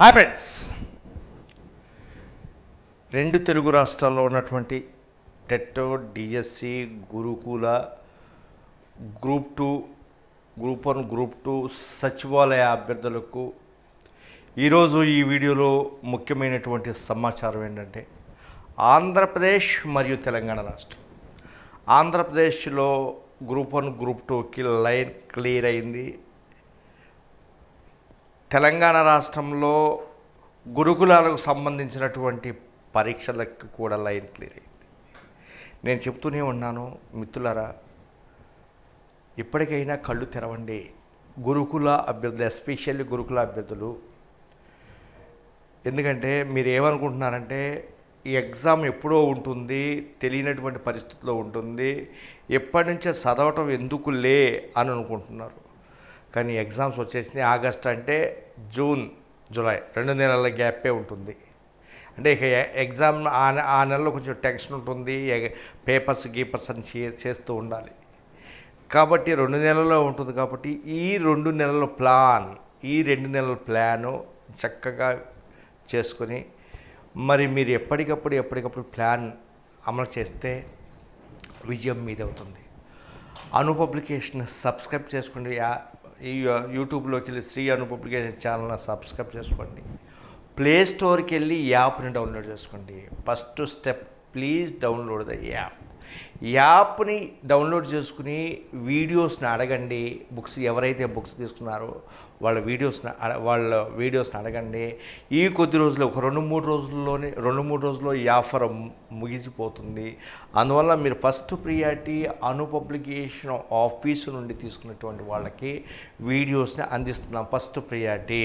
Hi friends రెండు తెలుగు రాష్ట్రాల్లో ఉన్నటువంటి టెట్టో DSC Gurukula group two group one group two సచివాలయ అభ్యర్థులకు ఈరోజు ఈ వీడియోలో ముఖ్యమైనటువంటి సమాచారం ఏంటంటే ఆంధ్రప్రదేశ్ మరియు తెలంగాణ రాష్ట్రం. ఆంధ్రప్రదేశ్లో గ్రూప్ వన్ గ్రూప్ టూకి లైన్ క్లియర్ అయింది. తెలంగాణ రాష్ట్రంలో గురుకులాలకు సంబంధించినటువంటి పరీక్షలకు కూడా లైన్ క్లియర్ అయింది. నేను చెప్తూనే ఉన్నాను మిత్రులారా ఇప్పటికైనా కళ్ళు తెరవండి. గురుకుల అభ్యర్థులు ఎస్పెషల్లీ గురుకుల అభ్యర్థులు ఎందుకంటే మీరు ఏమనుకుంటున్నారంటే ఈ ఎగ్జామ్ ఎప్పుడో ఉంటుంది తెలియనటువంటి పరిస్థితిలో ఉంటుంది ఎప్పటి నుంచో చదవటం ఎందుకు లే అని అనుకుంటున్నారు. కానీ ఎగ్జామ్స్ వచ్చేసినాయి. ఆగస్ట్ అంటే జూన్ జూలై. రెండు నెలల గ్యాపే ఉంటుంది. అంటే ఇక ఎగ్జామ్ ఆ నె- ఆ నెలలో కొంచెం టెన్షన్ ఉంటుంది. పేపర్స్ గీపర్స్ అని చే- చేస్తూ ఉండాలి. కాబట్టి రెండు నెలల్లో ఉంటుంది కాబట్టి ఈ రెండు నెలల ప్లాన్ ఈ రెండు నెలల ప్లాను చక్కగా చేసుకొని మరి మీరు ఎప్పటికప్పుడు ఎప్పటికప్పుడు ప్లాన్ అమలు చేస్తే విజయం మీదవుతుంది. అను పబ్లికేషన్ సబ్స్క్రైబ్ చేసుకోండి. యా- యూట్యూబ్లోకి వెళ్ళి శ్రీ అను పబ్లికేషన్ ఛానల్ని సబ్స్క్రైబ్ చేసుకోండి. ప్లే స్టోర్కి వెళ్ళి యాప్ని డౌన్లోడ్ చేసుకోండి. First step please download the app యాప్ని డౌన్లోడ్ చేసుకుని వీడియోస్ని అడగండి. బుక్స్ ఎవరైతే బుక్స్ తీసుకున్నారో వాళ్ళ వీడియోస్ని వాళ్ళ వీడియోస్ని అడగండి. ఈ కొద్ది రోజులు ఒక రెండు మూడు రోజుల్లోనే రెండు మూడు రోజుల్లో ఈ ఆఫర్ ముగిసిపోతుంది. అందువల్ల మీరు first priority Anu publication office నుండి తీసుకున్నటువంటి వాళ్ళకి వీడియోస్ని అందిస్తున్నాం ఫస్ట్ ప్రియారిటీ.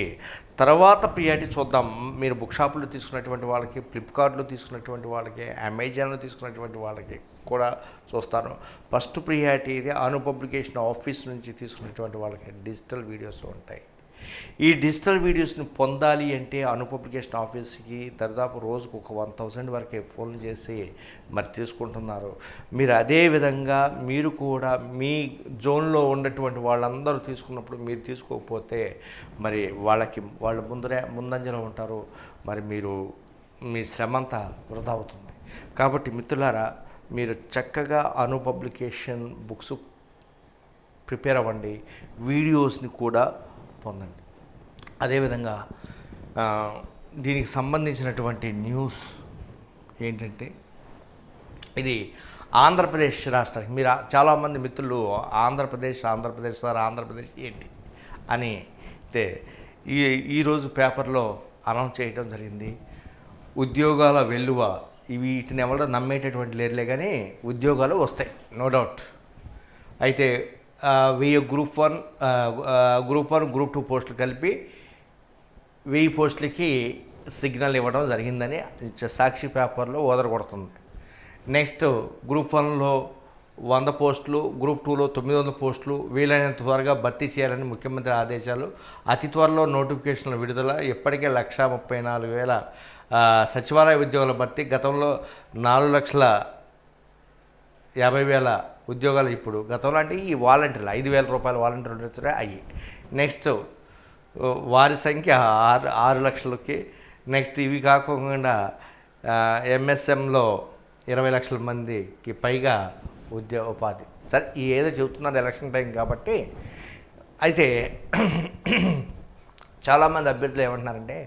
తర్వాత ప్రియారిటీ చూద్దాం. మీరు బుక్ షాపులో తీసుకున్నటువంటి వాళ్ళకి ఫ్లిప్కార్ట్లో తీసుకున్నటువంటి వాళ్ళకి అమెజాన్లో తీసుకున్నటువంటి వాళ్ళకి కూడా చూస్తాను. ఫస్ట్ ప్రియారిటీ ఇది. అను పబ్లికేషన్ ఆఫీస్ నుంచి తీసుకున్నటువంటి వాళ్ళకి డిజిటల్ వీడియోస్ ఉంటాయి. ఈ డిజిటల్ వీడియోస్ని పొందాలి అంటే అను పబ్లికేషన్ ఆఫీస్కి దరిదాపు రోజుకు ఒక వన్ థౌజండ్ వరకే ఫోన్ చేసి మరి తీసుకుంటున్నారు. మీరు అదే విధంగా మీరు కూడా మీ జోన్లో ఉన్నటువంటి వాళ్ళందరూ తీసుకున్నప్పుడు మీరు తీసుకోకపోతే మరి వాళ్ళకి వాళ్ళ ముందరే ముందంజలో ఉంటారు. మరి మీరు మీ శ్రమంతా వృధా అవుతుంది. కాబట్టి మిత్రులారా మీరు చక్కగా అను పబ్లికేషన్ బుక్స్ ప్రిపేర్ అవ్వండి వీడియోస్ని కూడా పొందండి. అదేవిధంగా దీనికి సంబంధించినటువంటి న్యూస్ ఏంటంటే ఇది ఆంధ్రప్రదేశ్ రాష్ట్రానికి మీరు చాలామంది మిత్రులు ఆంధ్రప్రదేశ్ ఆంధ్రప్రదేశ్ సార్ ఆంధ్రప్రదేశ్ ఏంటి అని అయితే ఈ ఈరోజు పేపర్లో అనౌన్స్ చేయడం జరిగింది. ఉద్యోగాల వెల్లువ వీటిని ఎవరో నమ్మేటటువంటి లేరులే కానీ ఉద్యోగాలు వస్తాయి నో డౌట్ అయితే వెయ్యి group one group one group two పోస్టులు కలిపి వెయ్యి పోస్టులకి సిగ్నల్ ఇవ్వడం జరిగిందని సాక్షి పేపర్లో ఓదరగొడుతుంది. నెక్స్ట్ గ్రూప్ వన్లో వంద పోస్టులు గ్రూప్ టూలో తొమ్మిది వందల పోస్టులు వీలైనంత త్వరగా భర్తీ చేయాలని ముఖ్యమంత్రి ఆదేశాలు అతి త్వరలో నోటిఫికేషన్ల విడుదల ఇప్పటికే లక్షా ముప్పై నాలుగు వేల సచివాలయ ఉద్యోగాల భర్తీ గతంలో నాలుగు లక్షల యాభై వేల ఉద్యోగాలు ఇప్పుడు గతంలో అంటే ఈ వాలంటీర్లు ఐదు వేల రూపాయల వాలంటీర్లు వచ్చారే అయ్యి. నెక్స్ట్ వారి సంఖ్య ఆరు ఆరు లక్షలకి నెక్స్ట్ ఇవి కాకుండా ఎంఎస్ఎంలో ఇరవై లక్షల మందికి పైగా ఉద్యోగ ఉపాధి. సరే ఈ ఏదో చెబుతున్నారు ఎలక్షన్ టైం కాబట్టి అయితే చాలామంది అభ్యర్థులు ఏమంటున్నారంటే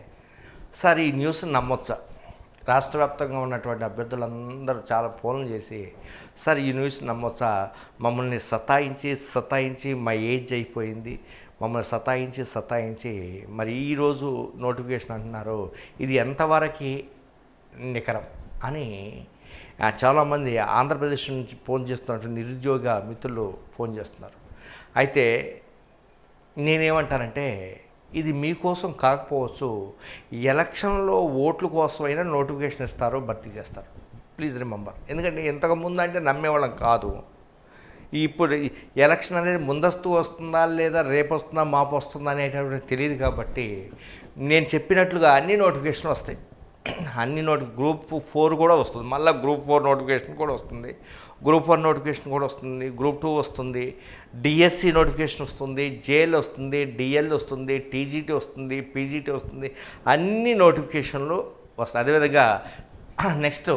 సార్ ఈ న్యూస్ నమ్మొచ్చా? రాష్ట్ర వ్యాప్తంగా ఉన్నటువంటి అభ్యర్థులందరూ చాలా ఫోన్లు చేసి సార్ ఈ న్యూస్ నమ్మొచ్చా? మమ్మల్ని సతాయించి సతాయించి మా ఏజ్ అయిపోయింది. మమ్మల్ని సతాయించి సతాయించి మరి ఈరోజు నోటిఫికేషన్ అంటున్నారు. ఇది ఎంతవరకు నికరం? అని చాలామంది ఆంధ్రప్రదేశ్ నుంచి ఫోన్ చేస్తున్నటువంటి నిరుద్యోగ మిత్రులు ఫోన్ చేస్తున్నారు. అయితే నేనేమంటానంటే ఇది మీకోసం కాకపోవచ్చు. ఎలక్షన్లో ఓట్ల కోసమైనా నోటిఫికేషన్ ఇస్తారు భర్తీ చేస్తారు. Please remember. ఎందుకంటే ఇంతకు ముందు అంటే నమ్మేవాళ్ళం కాదు. ఇప్పుడు ఎలక్షన్ అనేది ముందస్తు వస్తుందా లేదా రేపు వస్తుందా మాపు వస్తుందా అనేటటువంటి తెలియదు కాబట్టి నేను చెప్పినట్లుగా అన్ని నోటిఫికేషన్లు వస్తాయి. అన్ని నోటి గ్రూప్ ఫోర్ కూడా వస్తుంది. మళ్ళీ గ్రూప్ ఫోర్ నోటిఫికేషన్ కూడా వస్తుంది. గ్రూప్ వన్ నోటిఫికేషన్ కూడా వస్తుంది. గ్రూప్ టూ వస్తుంది. డిఎస్సి నోటిఫికేషన్ వస్తుంది. జేఎల్ వస్తుంది. డిఎల్ వస్తుంది. టీజీటీ వస్తుంది. పీజీటీ వస్తుంది. అన్ని నోటిఫికేషన్లు వస్తాయి. అదేవిధంగా నెక్స్ట్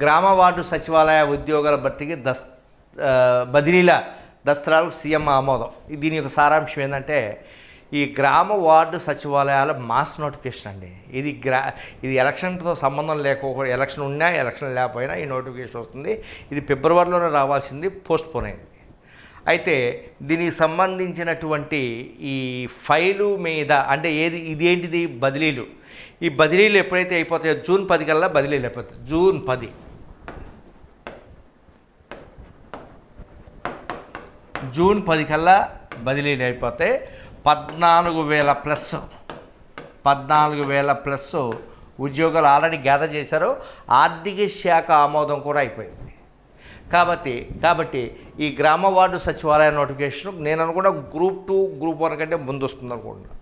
గ్రామ వార్డు సచివాలయ ఉద్యోగాల భర్తీకి దస్ బదిలీల దస్త్రాలకు సీఎం ఆమోదం. దీని యొక్క సారాంశం ఏంటంటే ఈ గ్రామ వార్డు సచివాలయాల మాస్ నోటిఫికేషన్ అండి. ఇది గ్రా ఇది ఎలక్షన్తో సంబంధం లేకపోతే ఎలక్షన్ ఉన్నా ఎలక్షన్ లేకపోయినా ఈ నోటిఫికేషన్ వస్తుంది. ఇది ఫిబ్రవరిలోనే రావాల్సింది పోస్ట్ పోన్ అయింది. అయితే దీనికి సంబంధించినటువంటి ఈ ఫైలు మీద అంటే ఏది ఇదేంటిది బదిలీలు? ఈ బదిలీలు ఎప్పుడైతే అయిపోతాయో జూన్ పది కల్లా బదిలీలు అయిపోతాయి. జూన్ పది. జూన్ పది కల్లా బదిలీలు అయిపోతే పద్నాలుగు వేల ప్లస్. పద్నాలుగు వేల ప్లస్ ఉద్యోగాలు ఆల్రెడీ గ్యాదర్ చేశారు. ఆర్థిక శాఖ ఆమోదం కూడా అయిపోయింది. కాబట్టి కాబట్టి ఈ గ్రామ వార్డు సచివాలయ నోటిఫికేషన్ నేను అనుకున్న గ్రూప్ టూ గ్రూప్ వన్ కంటే ముందు వస్తుంది అనుకుంటున్నా.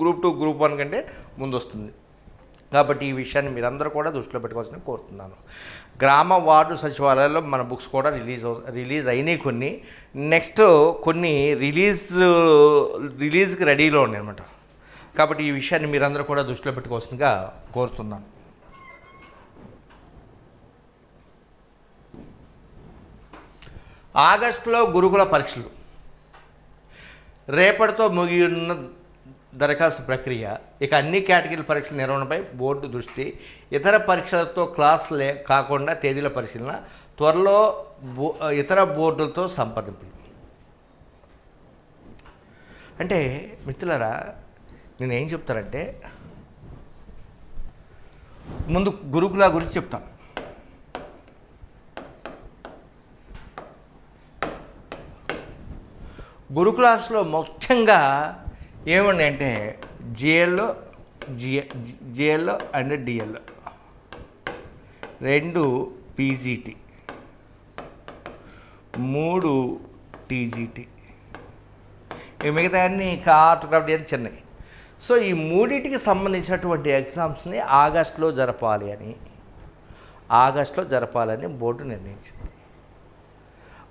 గ్రూప్ టూ గ్రూప్ వన్ కంటే ముందు వస్తుంది కాబట్టి ఈ విషయాన్ని మీరందరూ కూడా దృష్టిలో పెట్టుకోవాల్సిన కోరుతున్నాను. గ్రామ వార్డు సచివాలయాల్లో మన బుక్స్ కూడా రిలీజ్ అవు రిలీజ్ అయినాయి కొన్ని. నెక్స్ట్ కొన్ని రిలీజ్ రిలీజ్కి రెడీలో ఉన్నాయి అనమాట కాబట్టి ఈ విషయాన్ని మీరందరూ కూడా దృష్టిలో పెట్టుకోవాల్సిందిగా కోరుతున్నాను. ఆగస్టులో గురుకుల పరీక్షలు. రేపటితో ముగియున్న దరఖాస్తు ప్రక్రియ. ఇక అన్ని కేటగిరీ పరీక్షల నిర్వహణపై బోర్డు దృష్టి. ఇతర పరీక్షలతో క్లాస్ లే కాకుండా తేదీల పరిశీలన త్వరలో బో ఇతర బోర్డులతో సంప్రదింపులు అంటే మిత్రులారా నేను ఏం చెప్తానంటే ముందు గురుకుల గురించి చెప్తాను. గురుకులాస్లో ముఖ్యంగా ఏమున్నాయి అంటే జిఎల్లో జిఎ జిఎల్లో అండ్ డిఎల్ రెండు పీజీటీ. మూడు టీజీటీ. ఈ మిగతా అన్ని కార్ట్ అని చిన్నవి. సో ఈ మూడింటికి సంబంధించినటువంటి ఎగ్జామ్స్ని ఆగస్టులో జరపాలి అని ఆగస్టులో జరపాలని బోర్డు నిర్ణయించింది.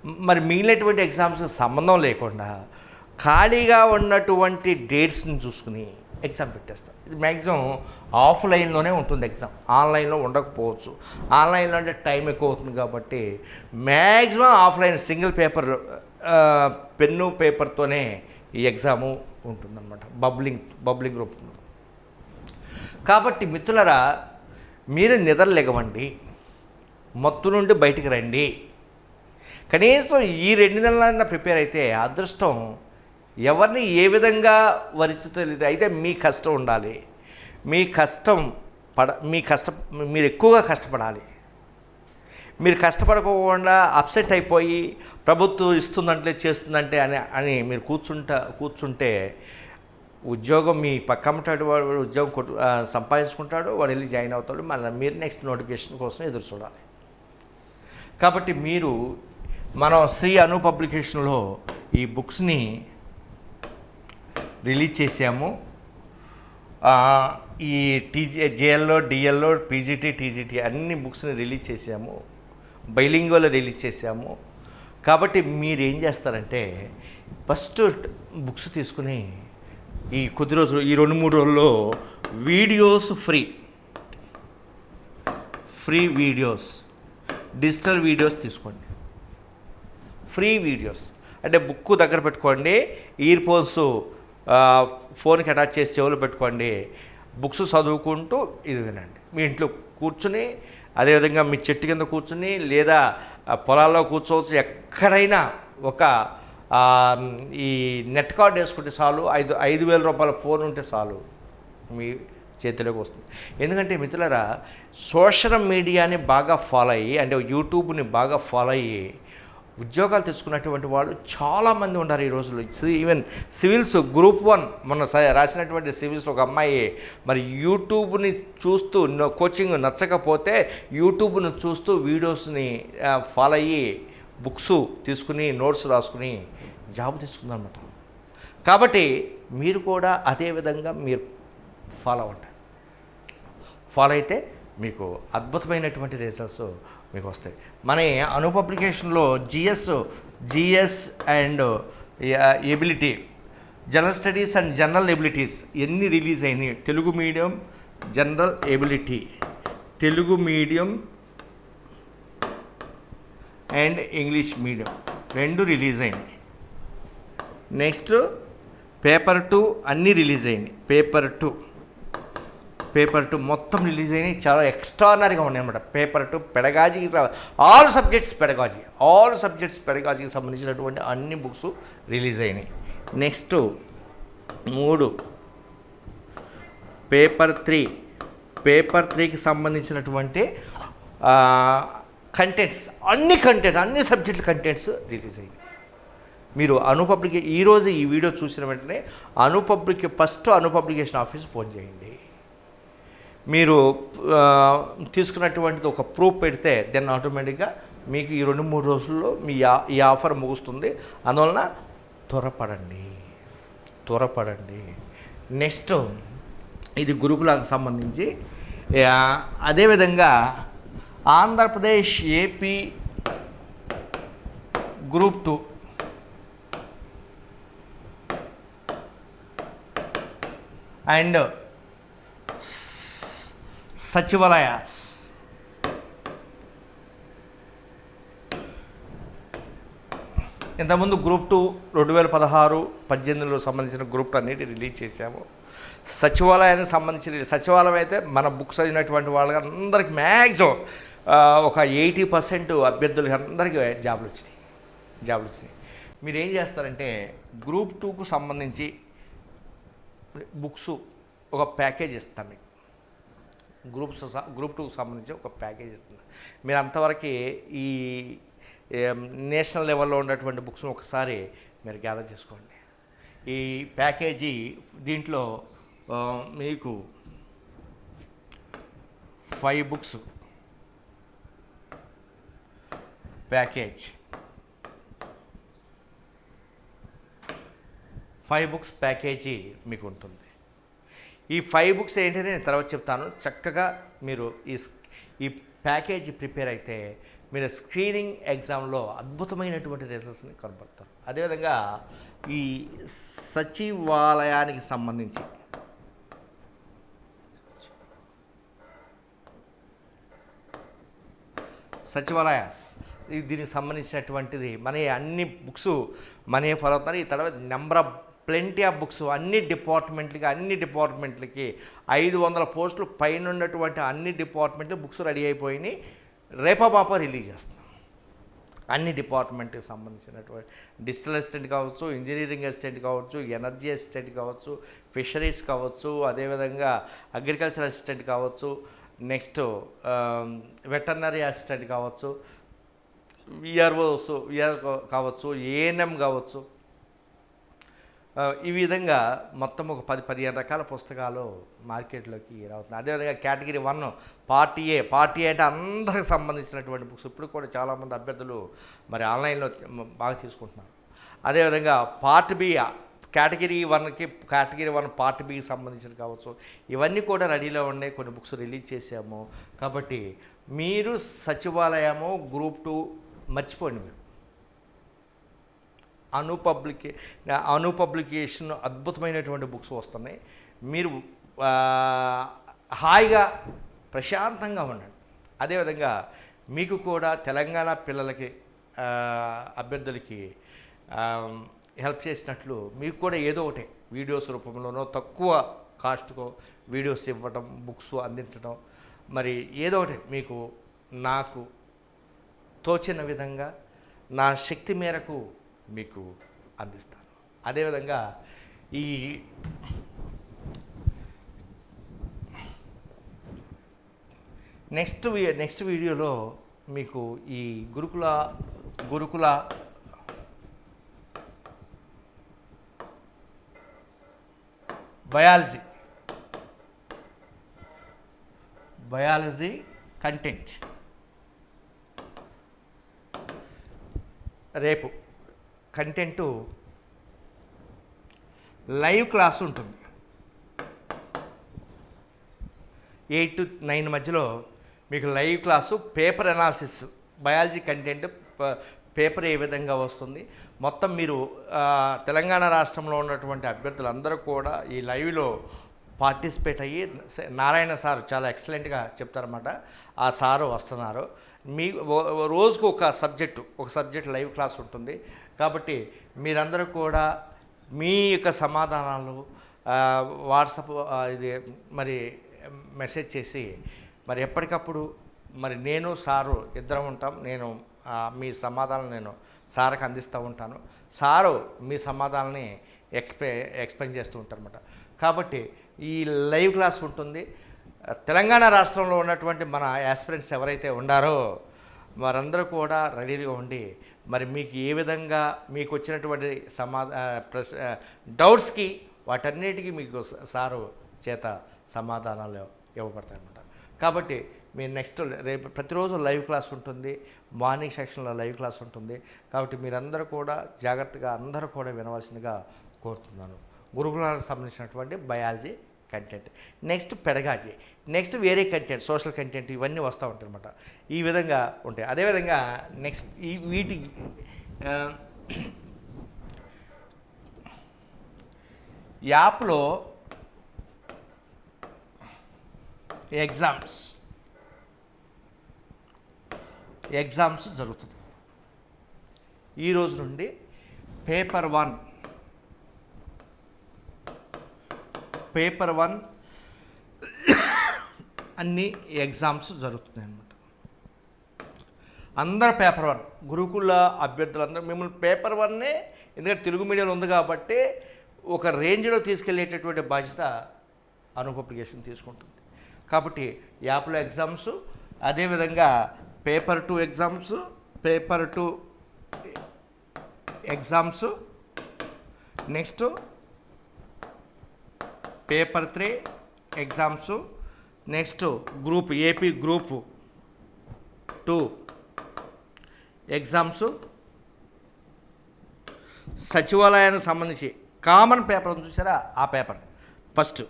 మరి మిగిలినటువంటి ఎగ్జామ్స్ సంబంధం లేకుండా ఖాళీగా ఉన్నటువంటి డేట్స్ని చూసుకుని ఎగ్జామ్ పెట్టేస్తాం. ఇది మ్యాక్సిమం ఆఫ్లైన్లోనే ఉంటుంది ఎగ్జామ్. ఆన్లైన్లో ఉండకపోవచ్చు. ఆన్లైన్లో అంటే టైం ఎక్కువ అవుతుంది కాబట్టి maximum offline single paper pen పేపర్తోనే ఈ ఎగ్జాము ఉంటుందన్నమాట. బబ్లింగ్ బబ్లింగ్ రూపంలో కాబట్టి మిత్రులరా మీరు నిద్రలేగవండి మత్తు నుండి బయటికి రండి. కనీసం ఈ రెండు నెలలైనా ప్రిపేర్ అయితే అదృష్టం ఎవరిని ఏ విధంగా వరిస్తుందో అయితే మీ కష్టం ఉండాలి. మీ కష్టం పడ మీ కష్ట మీరు ఎక్కువగా కష్టపడాలి. మీరు కష్టపడకుండా అప్సెట్ అయిపోయి ప్రభుత్వం ఇస్తుందంటే చేస్తుందంటే అని అని మీరు కూర్చుంటా కూర్చుంటే ఉద్యోగం మీ పక్కమ్మటాడు వాడు ఉద్యోగం కొట్టు సంపాదించుకుంటాడు. వాడు వెళ్ళి జాయిన్ అవుతాడు. మళ్ళీ మీరు నెక్స్ట్ నోటిఫికేషన్ కోసం ఎదురు చూడాలి. కాబట్టి మీరు మనం శ్రీ అను పబ్లికేషన్లో ఈ బుక్స్ని రిలీజ్ చేసాము ఈ టీజీ జేఎల్లో డిఎల్లో పీజీటీ టీజీటీ అన్ని బుక్స్ని రిలీజ్ చేసాము బైలింగోలో రిలీజ్ చేసాము కాబట్టి మీరు ఏం చేస్తారంటే ఫస్ట్ బుక్స్ తీసుకుని ఈ కొద్ది రోజులు ఈ రెండు మూడు రోజుల్లో videos free. Free videos. Digital videos తీసుకోండి. Free videos. అంటే బుక్ దగ్గర పెట్టుకోండి ఇయర్ ఫోన్స్ ఫోన్కి అటాచ్ చేసి చెవులు పెట్టుకోండి. బుక్స్ చదువుకుంటూ ఇది వినండి. మీ ఇంట్లో కూర్చుని అదేవిధంగా మీ చెట్టు కింద కూర్చుని లేదా పొలాల్లో కూర్చోవచ్చు ఎక్కడైనా ఒక ఈ నెట్ కార్డ్ వేసుకుంటే చాలు ఐదు ఐదు వేల రూపాయల ఫోన్ ఉంటే చాలు మీ చేతిలోకి వస్తుంది. ఎందుకంటే మిత్రులరా సోషల్ మీడియాని బాగా ఫాలో అయ్యి అంటే యూట్యూబ్ని బాగా ఫాలో అయ్యి ఉద్యోగాలు తెచ్చుకున్నటువంటి వాళ్ళు చాలామంది ఉన్నారు ఈ రోజుల్లో. ఈవెన్ సివిల్స్ గ్రూప్ వన్ మొన్న రాసినటువంటి సివిల్స్లో ఒక అమ్మాయి మరి యూట్యూబ్ని చూస్తూ కోచింగ్ నచ్చకపోతే యూట్యూబ్ను చూస్తూ వీడియోస్ని ఫాలో అయ్యి బుక్స్ తీసుకుని నోట్స్ రాసుకుని జాబ్ తీసుకుందనమాట కాబట్టి మీరు కూడా అదే విధంగా మీరు ఫాలో అవ్వండి. ఫాలో అయితే మీకు అద్భుతమైనటువంటి రిజల్ట్స్ మీకు వస్తాయి మన Anu పబ్లికేషన్లో GS GS and ability general studies and general abilities ఎన్ని రిలీజ్ అయినాయి? Telugu medium general ability Telugu medium and English medium రెండు రిలీజ్ అయినాయి. నెక్స్ట్ పేపర్ టూ అన్నీ రిలీజ్ అయినాయి. Paper two. పేపర్ టు మొత్తం రిలీజ్ అయినాయి. చాలా ఎక్స్ట్రానరీగా ఉన్నాయి అనమాట paper two పెడగాజీకి all subjects pedagogy. All subjects పెడగాజీకి సంబంధించినటువంటి అన్ని బుక్స్ రిలీజ్ అయినాయి. నెక్స్ట్ మూడు. Paper three. పేపర్ త్రీకి సంబంధించినటువంటి కంటెంట్స్ అన్ని కంటెంట్స్ అన్ని సబ్జెక్టుల కంటెంట్స్ రిలీజ్ అయ్యాయి మీరు అనుపబ్లికే ఈరోజు ఈ వీడియో చూసిన వెంటనే అనుపబ్లిక్ ఫస్ట్ అనుపబ్లికేషన్ ఆఫీస్ ఫోన్ చేయండి. మీరు తీసుకున్నటువంటిది ఒక ప్రూఫ్ పెడితే దెన్ ఆటోమేటిక్గా మీకు ఈ రెండు మూడు రోజుల్లో మీ ఆ- ఈ ఆఫర్ ముగుస్తుంది. అందువలన త్వరపడండి. త్వరపడండి. నెక్స్ట్ ఇది గురుకులకు సంబంధించి అదేవిధంగా Andhra Pradesh AP group two. And సచివాలయాస్ ఇంతకుముందు గ్రూప్ టూ రెండు వేల పదహారు పద్దెనిమిదిలో సంబంధించిన గ్రూప్ అన్నిటి రిలీజ్ చేశాము. సచివాలయానికి సంబంధించిన సచివాలయం అయితే మన బుక్స్ చదివినటువంటి అందరికి మ్యాక్సిమం ఒక ఎయిటీ పర్సెంట్ అభ్యర్థులకి అందరికీ జాబులు వచ్చినాయి. జాబులు వచ్చినాయి. మీరు ఏం చేస్తారంటే గ్రూప్ టూకు సంబంధించి బుక్స్ ఒక ప్యాకేజ్ ఇస్తాం మీకు. గ్రూప్స్ గ్రూప్ టూకి సంబంధించి ఒక ప్యాకేజ్ ఇస్తుంది. మీరు అంతవరకు ఈ నేషనల్ లెవెల్లో ఉన్నటువంటి బుక్స్ని ఒకసారి మీరు గ్యాదర్ చేసుకోండి. ఈ ప్యాకేజీ దీంట్లో మీకు five books package. Five books package మీకు ఉంటుంది ఈ ఫైవ్ బుక్స్ ఏంటని నేను తర్వాత చెప్తాను. చక్కగా మీరు ఈ స్- ఈ ప్యాకేజీ ప్రిపేర్ అయితే మీరు స్క్రీనింగ్ ఎగ్జామ్లో అద్భుతమైనటువంటి రిజల్ట్స్ని కనబడతారు అదేవిధంగా ఈ సచివాలయానికి సంబంధించి సచివాలయాస్ దీనికి సంబంధించినటువంటిది మన అన్ని బుక్స్ మనీ ఫాలో అవుతున్నారు ఈ తర్వాత number of plenty of books అన్ని డిపార్ట్మెంట్లకి అన్ని డిపార్ట్మెంట్లకి ఐదు వందల పోస్టులు పైన ఉన్నటువంటి అన్ని డిపార్ట్మెంట్లు బుక్స్ రెడీ అయిపోయినాయి. రేపా రిలీజ్ చేస్తాం అన్ని డిపార్ట్మెంట్కి సంబంధించినటువంటి డిజిటల్ అసిస్టెంట్ కావచ్చు ఇంజనీరింగ్ అసిస్టెంట్ కావచ్చు ఎనర్జీ అసిస్టెంట్ కావచ్చు ఫిషరీస్ కావచ్చు అదేవిధంగా అగ్రికల్చర్ అసిస్టెంట్ కావచ్చు నెక్స్ట్ వెటర్నరీ అసిస్టెంట్ కావచ్చు విఆర్ఓస్ విఆర్ కావచ్చు ఏఎన్ఎం కావచ్చు ఈ విధంగా మొత్తం ఒక పది పదిహేను రకాల పుస్తకాలు మార్కెట్లోకి రావుతున్నాయి. అదేవిధంగా category one party A. Party అంటే అందరికి సంబంధించినటువంటి బుక్స్. ఇప్పుడు కూడా చాలామంది అభ్యర్థులు మరి ఆన్లైన్లో బాగా తీసుకుంటున్నారు. అదేవిధంగా పార్ట్ బి కేటగిరీ వన్కి కేటగిరీ వన్ పార్ట్ బికి సంబంధించిన కావచ్చు. ఇవన్నీ కూడా రెడీలో ఉన్నాయి. కొన్ని బుక్స్ రిలీజ్ చేసాము కాబట్టి మీరు సచివాలయము గ్రూప్ టూ మర్చిపోండి మీరు. అనుపబ్లికే అనుపబ్లికేషన్ అద్భుతమైనటువంటి బుక్స్ వస్తున్నాయి. మీరు హాయిగా ప్రశాంతంగా ఉండండి. అదేవిధంగా మీకు కూడా తెలంగాణ పిల్లలకి అభ్యర్థులకి హెల్ప్ చేసినట్లు మీకు కూడా ఏదో ఒకటి వీడియోస్ రూపంలోనో తక్కువ కాస్ట్కో వీడియోస్ ఇవ్వటం బుక్స్ అందించడం మరి ఏదో ఒకటి మీకు నాకు తోచిన విధంగా నా శక్తి మేరకు మీకు అందిస్తాను. అదేవిధంగా ఈ నెక్స్ట్ నెక్స్ట్ వీడియోలో మీకు ఈ Gurukula Gurukula biology biology content. రేపు కంటెంటు లైవ్ క్లాస్ ఉంటుంది. ఎయిట్ టు నైన్ మధ్యలో మీకు live class paper analysis biology content paper ఏ విధంగా వస్తుంది. మొత్తం మీరు తెలంగాణ రాష్ట్రంలో ఉన్నటువంటి అభ్యర్థులందరూ కూడా ఈ లైవ్లో పార్టిసిపేట్ అయ్యి నారాయణ సార్ చాలా ఎక్సలెంట్గా చెప్తారన్నమాట. ఆ సారు వస్తున్నారు. మీ రోజుకు ఒక సబ్జెక్టు ఒక సబ్జెక్ట్ లైవ్ క్లాస్ ఉంటుంది. కాబట్టి మీరందరూ కూడా మీ యొక్క సమాధానాలు వాట్సాప్ ఇది మరి మెసేజ్ చేసి మరి ఎప్పటికప్పుడు మరి నేను సారు ఇద్దరం ఉంటాం. నేను మీ సమాధానం నేను సార్కి అందిస్తూ ఉంటాను. సారు మీ సమాధానాన్ని ఎక్స్ప్లె ఎక్స్ప్లెయిన్ చేస్తూ ఉంటారన్నమాట. కాబట్టి ఈ లైవ్ క్లాస్ ఉంటుంది. తెలంగాణ రాష్ట్రంలో ఉన్నటువంటి మన యాస్పిరెంట్స్ ఎవరైతే ఉండారో వారందరూ కూడా రెడీగా ఉండి మరి మీకు ఏ విధంగా మీకు వచ్చినటువంటి సమాధా ప్రస్ డౌట్స్కి వాటన్నిటికీ మీకు సారు చేత సమాధానాలు ఇవ్వబడతాయి అనమాట కాబట్టి మీరు నెక్స్ట్ రేపు ప్రతిరోజు లైవ్ క్లాస్ ఉంటుంది మార్నింగ్ సెక్షన్లో లైవ్ క్లాస్ ఉంటుంది. కాబట్టి మీరందరూ కూడా జాగ్రత్తగా అందరూ కూడా వినవలసిందిగా కోరుతున్నాను. గురుకులాలకు సంబంధించినటువంటి biology content. Next pedagogy. Next వేరే కంటెంట్ సోషల్ కంటెంట్ ఇవన్నీ వస్తూ ఉంటాయి అనమాట ఈ విధంగా ఉంటాయి. అదేవిధంగా నెక్స్ట్ ఈ వీటి యాప్లో ఎగ్జామ్స్. ఎగ్జామ్స్ జరుగుతుంది. ఈ రోజు నుండి పేపర్ వన్ పేపర్ వన్ అన్ని ఎగ్జామ్స్ జరుగుతున్నాయి అన్నమాట. అందరు పేపర్ వన్ గురుకుల అభ్యర్థులందరూ మిమ్మల్ని పేపర్ వన్నే ఎందుకంటే తెలుగు మీడియంలో ఉంది కాబట్టి ఒక రేంజ్లో తీసుకెళ్ళేటటువంటి బాధ్యత అను అప్లికేషన్ తీసుకుంటుంది. కాబట్టి యాప్లో ఎగ్జామ్స్ అదేవిధంగా paper two exams paper two exams next paper three exams next group AP group two. Exams సచివాలయానికి సంబంధించి కామన్ పేపర్ చూసారా? ఆ పేపర్ ఫస్ట్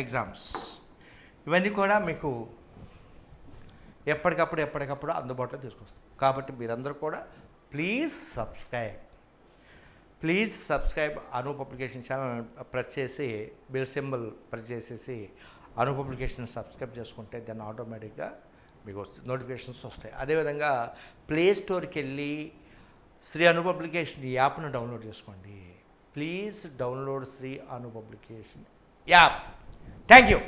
ఎగ్జామ్స్ ఇవన్నీ కూడా మీకు ఎప్పటికప్పుడు ఎప్పటికప్పుడు అందుబాటులో తీసుకొస్తాం. కాబట్టి మీరందరూ కూడా please subscribe please subscribe Anu publication channel press చేసి బిల్ సింబల్ ప్రెస్ చేసేసి అను పబ్లికేషన్ సబ్స్క్రైబ్ చేసుకుంటే దాన్ని ఆటోమేటిక్గా మీకు వస్తుంది నోటిఫికేషన్స్ వస్తాయి. అదేవిధంగా ప్లే స్టోర్కి వెళ్ళి శ్రీ అను పబ్లికేషన్ యాప్ను డౌన్లోడ్ చేసుకోండి. Please download Shri Anu publication app thank you